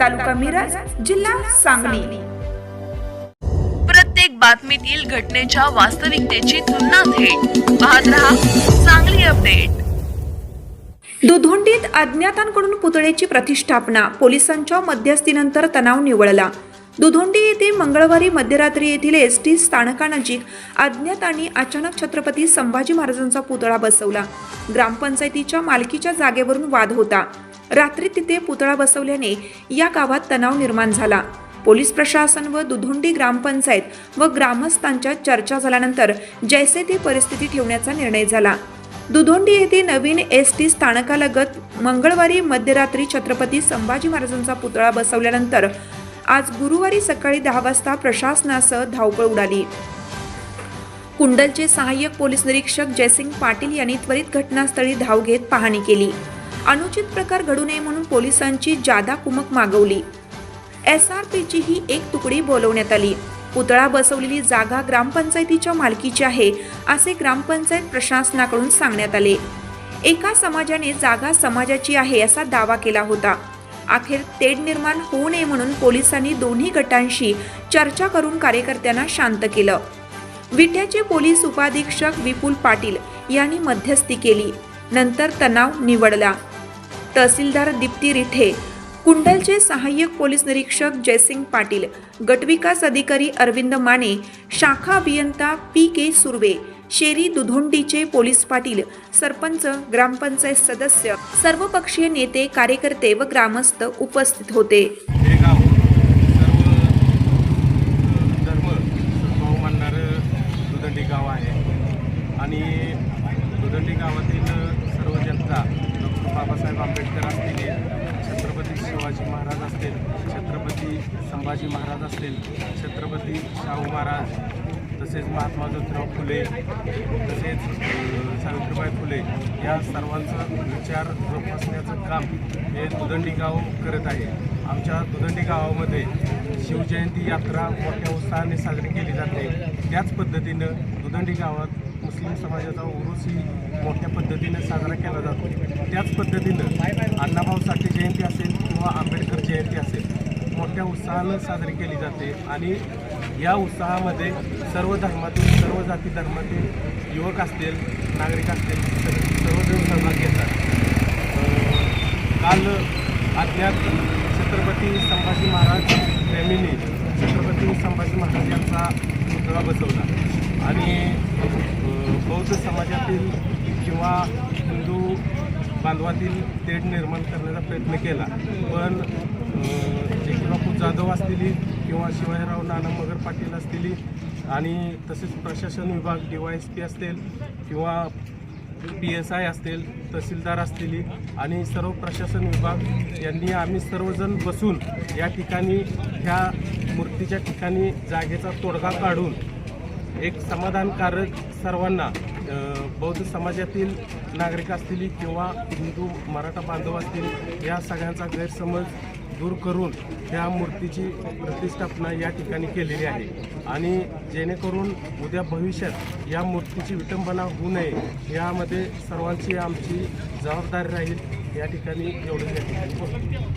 तालुका मिरज जिल्हा सांगली. प्रत्येक बातमीतील घटनेच्या वास्तविकतेची तुलना थेट. पाहत रहा चांगली अपडेट. दुधोंडीत अज्ञातांकडून पुतळ्याची प्रतिष्ठापना पोलिसांच्या मध्यस्थीनंतर तणाव निवळला. दुधोंडी येथे मंगळवारी मध्यरात्री येथील एस टी स्थानकानजीक अज्ञातांनी अचानक छत्रपती संभाजी महाराजांचा पुतळा बसवला. ग्रामपंचायतीच्या मालकीच्या जागेवरून वाद होता. रात्री तिथे पुतळा बसवल्याने या गावात तणाव निर्माण झाला. पोलीस प्रशासन व दुधोंडी ग्रामपंचायत व ग्रामस्थांच्या चर्चा झाल्यानंतर जैसे ती परिस्थिती ठेवण्याचा निर्णय झाला. दुधोंडी येथे नवीन एस टी स्थानकालगत मंगळवारी मध्यरात्री छत्रपती संभाजी महाराजांचा पुतळा बसवल्यानंतर आज गुरुवारी सकाळी दहा वाजता प्रशासनासह धावपळ उडाली. कुंडलचे सहाय्यक पोलीस निरीक्षक जयसिंग पाटील यांनी त्वरित घटनास्थळी धाव घेत पाहणी केली. अनुचित प्रकार घडू नये म्हणून पोलिसांची जादा कुमक मागवली. एस आर पीची ही एक तुकडी बोलवण्यात आली. पुतळा बसवलेली जागा ग्रामपंचायतीच्या मालकीची आहे असे ग्रामपंचायत प्रशासनाकडून सांगण्यात आले. एका समाजाने जागा समाजाची आहे असा दावा केला होता. अखेर तेढ निर्माण होऊ नये म्हणून पोलिसांनी दोन्ही गटांशी चर्चा करून कार्यकर्त्यांना शांत केलं. विट्याचे पोलीस उपाधीक्षक विपुल पाटील यांनी मध्यस्थी केली. नंतर तणाव निवडला. तहसीलदार दीप्ती रिठे कुंडलचे सहाय्यक पोलीस निरीक्षक जयसिंग पाटील गटविकास अधिकारी अरविंद माने शाखा अभियंता पी के सुर्वे शेरी दुधोंडीचे पोलीस पाटील सरपंच ग्रामपंचायत सदस्य सर्वपक्षीय नेते कार्यकर्ते व ग्रामस्थ उपस्थित होते. गाव गाव आहे. आणि दुधंडी गावातील सर्व जनता डॉक्टर बाबासाहेब आंबेडकर असतील छत्रपती शिवाजी महाराज असतील छत्रपती संभाजी महाराज असतील छत्रपती शाहू महाराज तसेच महात्मा ज्योतिराव फुले तसेच सावित्रीबाई फुले या सर्वांचा विचार जोपासण्याचं काम हे दुदंडी गाव करत आहे. आमच्या दुदंडी गावामध्ये शिवजयंती यात्रा मोठ्या उत्साहाने साजरी केली जाते. त्याच पद्धतीनं दुदंडी गावात मुस्लिम समाजाचा उरूसही मोठ्या पद्धतीने साजरा केला जातो. त्याच पद्धतीनं अण्णाभाऊ साठे जयंती असेल किंवा आंबेडकर जयंती असेल मोठ्या उत्साहानं साजरी केली जाते आणि या उत्साहामध्ये सर्व धर्मातील सर्व जाती धर्मातील युवक असतील नागरिक असतील सर्वजण सहभाग घेतात काल अज्ञात छत्रपती संभाजी महाराज प्रेमीने छत्रपती संभाजी महाराज यांचा पुतळा बसवला. आणि बौद्ध समाजातील किंवा हिंदू बांधवातील तेढ निर्माण करण्याचा प्रयत्न केला. पण जाधव असतील किंवा शिवाजीराव नानमगर पाटील असतील आणि तसेच प्रशासन विभाग डी वाय एस पी असतील किंवा पी एस आय असतील तहसीलदार असतील आणि सर्व प्रशासन विभाग यांनी आम्ही सर्वजण बसून या ठिकाणी ह्या मूर्तीच्या ठिकाणी जागेचा तोडगा काढून एक समाधानकारक सर्वांना बौद्ध समाजातील नागरिक असतील किंवा हिंदू मराठा बांधव असतील या सगळ्यांचा गैरसमज दूर करून ह्या मूर्तीची प्रतिष्ठापना या ठिकाणी केलेली आहे. आणि जेणेकरून उद्या भविष्यात या मूर्तीची विटंबना होऊ नये यामध्ये सर्वांची आमची जबाबदारी राहील या ठिकाणी एवढं या ठिकाणी.